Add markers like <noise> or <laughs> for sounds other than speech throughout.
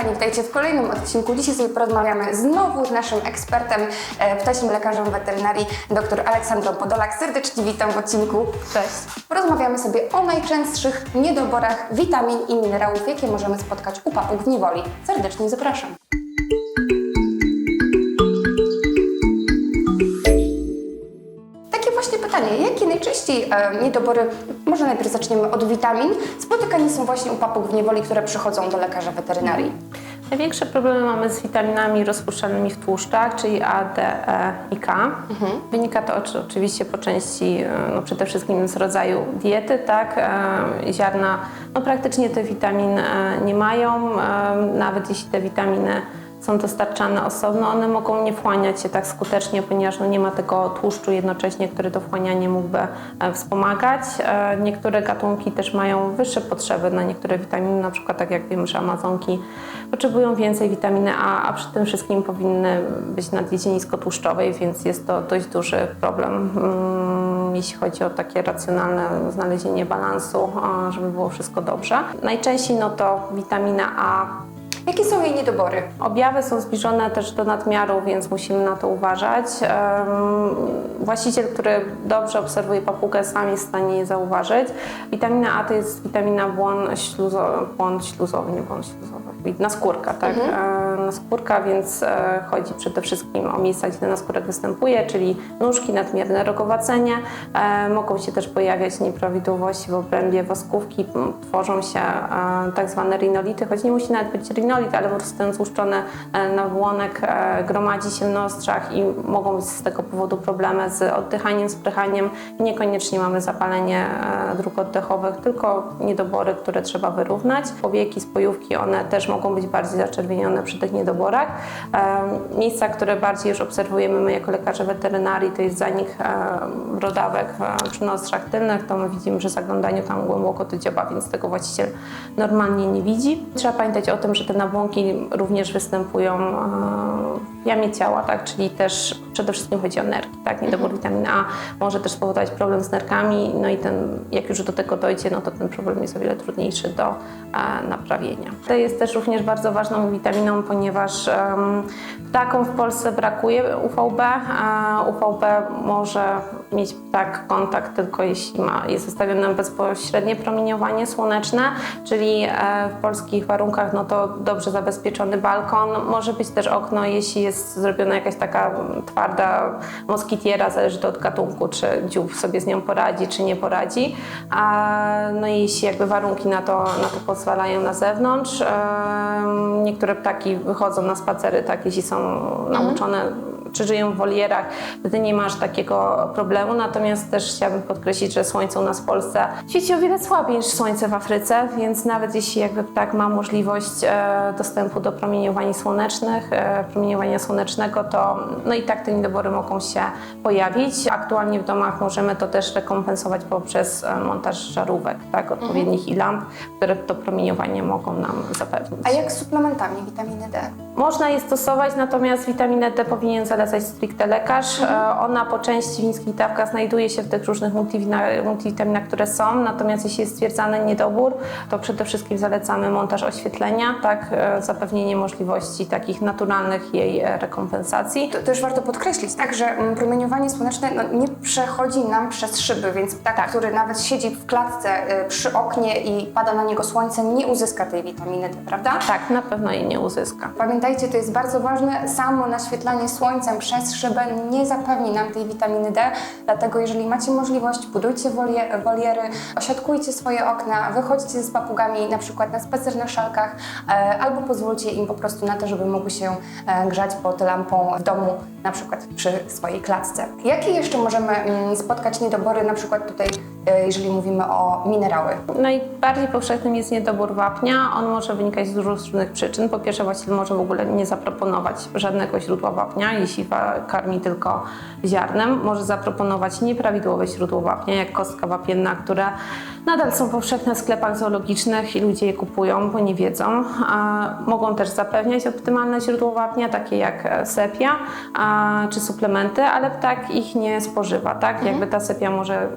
kochani, witajcie w kolejnym odcinku. Dzisiaj sobie porozmawiamy znowu z naszym ekspertem, e, ptasim lekarzem weterynarii, dr Aleksandrą Podolak. Serdecznie witam w odcinku. Cześć. Porozmawiamy sobie o najczęstszych niedoborach witamin i minerałów, jakie możemy spotkać u papug w niewoli. Serdecznie zapraszam. Najczęściej niedobory, może najpierw zaczniemy od witamin, spotykane są właśnie u papug w niewoli, które przychodzą do lekarza weterynarii? Największe problemy mamy z witaminami rozpuszczalnymi w tłuszczach, czyli A, D, E i K. Wynika to oczy- oczywiście po części e, no przede wszystkim z rodzaju diety, tak? E, Ziarna no praktycznie te witaminy e, nie mają, nawet jeśli te witaminy są dostarczane osobno, one mogą nie wchłaniać się tak skutecznie, ponieważ no nie ma tego tłuszczu jednocześnie, który to wchłanianie mógłby e, wspomagać. E, Niektóre gatunki też mają wyższe potrzeby na niektóre witaminy, na przykład tak jak wiemy, że amazonki potrzebują więcej witaminy A, a przy tym wszystkim powinny być na diecie niskotłuszczowej, więc jest to dość duży problem, mm, jeśli chodzi o takie racjonalne znalezienie balansu, żeby było wszystko dobrze. Najczęściej no to witamina A Jakie są jej niedobory? Objawy są zbliżone też do nadmiaru, więc musimy na to uważać. Właściciel, który dobrze obserwuje papugę, sam jest w stanie je zauważyć. Witamina A to jest witamina błon, śluzo, błon śluzowy, nie błon śluzowy. Naskórka, tak? E, Naskórka, więc e, chodzi przede wszystkim o miejsca, gdzie ten naskórek występuje, czyli nóżki, nadmierne rogowacenie. E, Mogą się też pojawiać nieprawidłowości w obrębie woskówki, tworzą się tak zwane rinolity, choć nie musi nawet być rinolit, ale po prostu ten złuszczony nawłonek gromadzi się w nostrzach i mogą być z tego powodu problemy z oddychaniem, z prychaniem. Niekoniecznie mamy zapalenie dróg oddechowych, tylko niedobory, które trzeba wyrównać. Powieki, spojówki, one też mogą być bardziej zaczerwienione przy tych niedoborach. Miejsca, które bardziej już obserwujemy my jako lekarze weterynarii, to jest zanik brodawek e, przy nostrzach tylnych, to my widzimy, że zaglądaniu tam głęboko to działa, więc tego właściciel normalnie nie widzi. Trzeba pamiętać o tym, że te nabłonki również występują e, jamie ciała, tak? czyli też przede wszystkim chodzi o nerki. Tak? Niedobór witaminy A może też spowodować problem z nerkami, no i ten, jak już do tego dojdzie, no to ten problem jest o wiele trudniejszy do e, naprawienia. To jest też również bardzo ważną witaminą, ponieważ ptakom w Polsce brakuje UVB, a UVB może mieć ptak kontakt tylko jeśli ma, jest zostawione nam bezpośrednie promieniowanie słoneczne, czyli e, w polskich warunkach no to dobrze zabezpieczony balkon, może być też okno, jeśli jest zrobiona jakaś taka twarda moskitiera, zależy to od gatunku, czy dziób sobie z nią poradzi, czy nie poradzi, a no i jeśli jakby warunki na to, na to pozwalają na zewnątrz, niektóre ptaki wychodzą na spacery, tak, jeśli są nauczone czy żyją w wolierach, wtedy nie masz takiego problemu. Natomiast też chciałabym podkreślić, że słońce u nas w Polsce świeci o wiele słabiej niż słońce w Afryce, więc nawet jeśli jakby ptak ma możliwość e, dostępu do promieniowań słonecznych, e, promieniowania słonecznego, to no i tak te niedobory mogą się pojawić. Aktualnie w domach możemy to też rekompensować poprzez e, montaż żarówek, tak, odpowiednich i lamp, które to promieniowanie mogą nam zapewnić. A jak z suplementami witaminy D? Można je stosować, natomiast witaminę D powinien zalecać stricte lekarz. E, Ona po części w niskich dawkach znajduje się w tych różnych multivitaminach, które są, natomiast jeśli jest stwierdzany niedobór, to przede wszystkim zalecamy montaż oświetlenia, tak, e, zapewnienie możliwości takich naturalnych jej e, rekompensacji. To też warto podkreślić, tak, że mm, promieniowanie słoneczne no, nie przechodzi nam przez szyby, więc ptak, który nawet siedzi w klatce przy oknie i pada na niego słońce, nie uzyska tej witaminy D, prawda? Tak, na pewno jej nie uzyska. Pamiętajcie, to jest bardzo ważne, samo naświetlanie słońcem przez szybę nie zapewni nam tej witaminy D, dlatego jeżeli macie możliwość, budujcie wolie, woliery, osiadkujcie swoje okna, wychodźcie z papugami na przykład na spacer na szalkach, e, albo pozwólcie im po prostu na to, żeby mogły się e, grzać pod lampą w domu, na przykład przy swojej klatce. Jakie jeszcze możemy mm, spotkać niedobory, na przykład tutaj, jeżeli mówimy o minerały? Najbardziej powszechnym jest niedobór wapnia. On może wynikać z różnych przyczyn. Po pierwsze, właściciel może w ogóle nie zaproponować żadnego źródła wapnia, jeśli karmi tylko ziarnem. Może zaproponować nieprawidłowe źródło wapnia, jak kostka wapienna, które nadal są powszechne w sklepach zoologicznych i ludzie je kupują, bo nie wiedzą. Mogą też zapewniać optymalne źródło wapnia, takie jak e, sepia czy suplementy, ale ptak ich nie spożywa. Tak? Jakby ta sepia może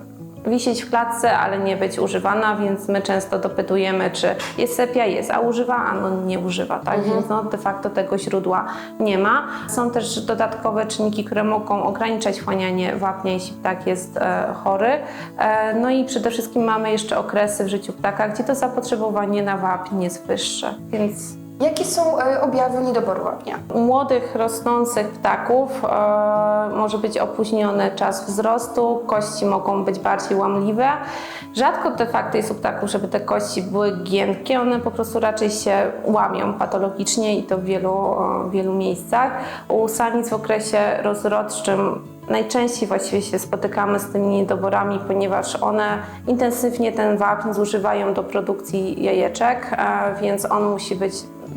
wisieć w klatce, ale nie być używana, więc my często dopytujemy, czy jest sepia, jest, a używa, a no nie używa, tak? Więc no, de facto tego źródła nie ma. Są też dodatkowe czynniki, które mogą ograniczać wchłanianie wapnia, jeśli ptak jest e, chory. E, no i przede wszystkim mamy jeszcze okresy w życiu ptaka, gdzie to zapotrzebowanie na wapń jest wyższe, więc Jakie są e, objawy niedoboru wapnia? u młodych, rosnących ptaków e, może być opóźniony czas wzrostu, kości mogą być bardziej łamliwe. Rzadko de facto jest u ptaków, żeby te kości były giętkie, one po prostu raczej się łamią patologicznie i to w wielu, e, wielu miejscach. U samic w okresie rozrodczym Najczęściej właściwie się spotykamy z tymi niedoborami, ponieważ one intensywnie ten wapń zużywają do produkcji jajeczek, e, więc on musi być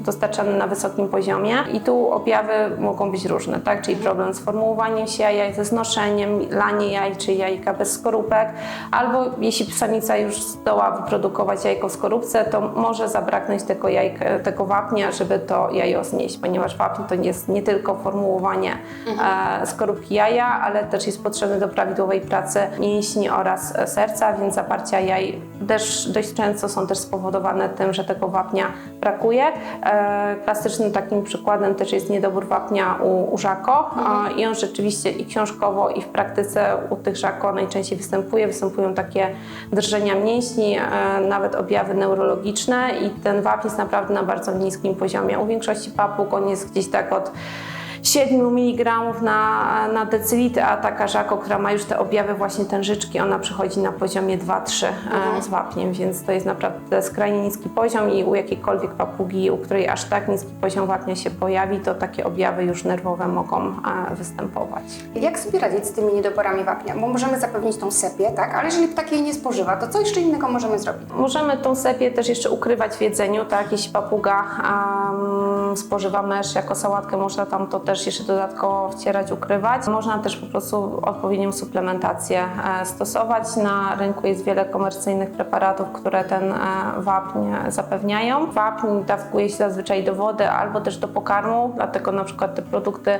dostarczany na wysokim poziomie i tu objawy mogą być różne, tak? Czyli problem z formułowaniem się jaj, ze znoszeniem, lanie jaj czy jajka bez skorupek, albo jeśli samica już zdoła wyprodukować jajko w skorupce, to może zabraknąć tego, jajka, tego wapnia, żeby to jajo znieść, ponieważ wapń to jest nie tylko formułowanie e, skorupki jaja, ale też jest potrzebny do prawidłowej pracy mięśni oraz e, serca, więc zaparcia jaj też dość często są też spowodowane tym, że tego wapnia brakuje. E, Klasycznym takim przykładem też jest niedobór wapnia u, u żako a, i on rzeczywiście i książkowo i w praktyce u tych żako najczęściej występuje. Występują takie drżenia mięśni, e, nawet objawy neurologiczne i ten wapń jest naprawdę na bardzo niskim poziomie. U większości papug on jest gdzieś tak od 7 mg na, na decylitr, a taka żako, która ma już te objawy właśnie tężyczki, ona przychodzi na poziomie 2-3 e, z wapniem, więc to jest naprawdę skrajnie niski poziom i u jakiejkolwiek papugi, u której aż tak niski poziom wapnia się pojawi, to takie objawy już nerwowe mogą e, występować. Jak sobie radzić z tymi niedoborami wapnia? Bo możemy zapewnić tą sepię, tak? Ale jeżeli ptak jej nie spożywa, to co jeszcze innego możemy zrobić? Możemy tą sepię też jeszcze ukrywać w jedzeniu, tak? Jeśli papuga um, spożywa mysz jako sałatkę, można tam to też jeszcze dodatkowo wcierać, ukrywać. Można też po prostu odpowiednią suplementację e, stosować. Na rynku jest wiele komercyjnych preparatów, które ten e, wapń zapewniają. Wapń dawkuje się zazwyczaj do wody albo też do pokarmu, dlatego na przykład te produkty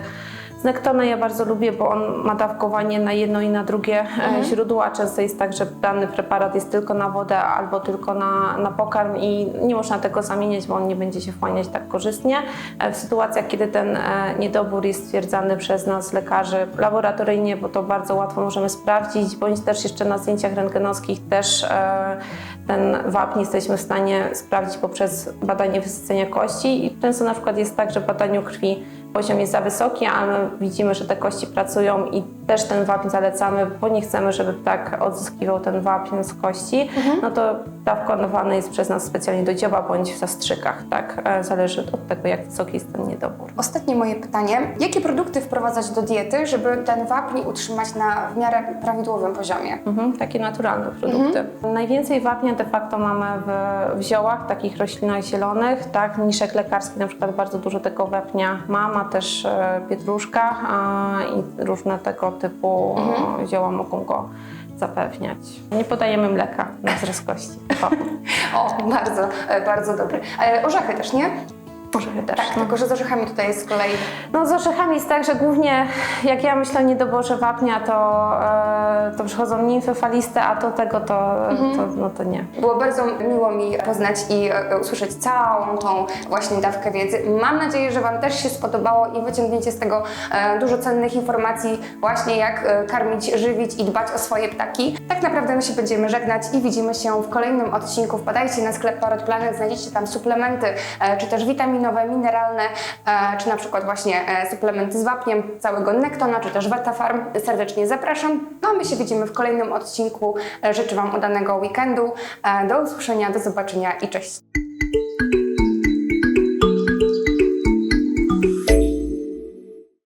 Nektona ja bardzo lubię, bo on ma dawkowanie na jedno i na drugie e, źródło, a często jest tak, że dany preparat jest tylko na wodę albo tylko na, na pokarm i nie można tego zamieniać, bo on nie będzie się wchłaniać tak korzystnie. E, W sytuacjach, kiedy ten e, niedobór jest stwierdzany przez nas lekarzy laboratoryjnie, bo to bardzo łatwo możemy sprawdzić, bądź też jeszcze na zdjęciach rentgenowskich też ten wapń jesteśmy w stanie sprawdzić poprzez badanie wysycenia kości. I często na przykład jest tak, że w badaniu krwi poziom jest za wysoki, a my widzimy, że te kości pracują i też ten wapń zalecamy, bo nie chcemy, żeby tak odzyskiwał ten wapń z kości, no to dawkowany jest przez nas specjalnie do dzioba bądź w zastrzykach, tak? E, Zależy od tego, jak wysoki jest ten niedobór. Ostatnie moje pytanie. Jakie produkty wprowadzać do diety, żeby ten wapń utrzymać na w miarę prawidłowym poziomie? Mhm, takie naturalne produkty. Najwięcej wapnia de facto mamy w, w ziołach, takich roślinach zielonych, tak? Niszek lekarski na przykład bardzo dużo tego wapnia ma, ma też e, pietruszka i różne tego typu e, zioła mogą go zapewniać. Nie podajemy mleka na wzrost kości. O, <laughs> O, bardzo, e, bardzo dobry. E, Orzechy też, nie? Orzechy też. Tak, no. tylko że z orzechami tutaj jest z kolei No z orzechami jest tak, że głównie jak ja myślę o niedoborze wapnia, to, e, to przychodzą nimfy faliste, a do tego to, to, no to nie. Było bardzo miło mi poznać i e, usłyszeć całą tą właśnie dawkę wiedzy. Mam nadzieję, że Wam też się spodobało i wyciągniecie z tego e, dużo cennych informacji właśnie jak e, karmić, żywić i dbać o swoje ptaki. Tak naprawdę my się będziemy żegnać i widzimy się w kolejnym odcinku. Wpadajcie na sklep Parrot Planet, znajdziecie tam suplementy, e, czy też witaminowe, mineralne, e, czy na przykład właśnie e, suplementy z wapniem całego Nektona, czy też Vetafarm. Serdecznie zapraszam. No a my się widzimy w kolejnym odcinku. E, Życzę Wam udanego weekendu. Do usłyszenia, do zobaczenia i cześć.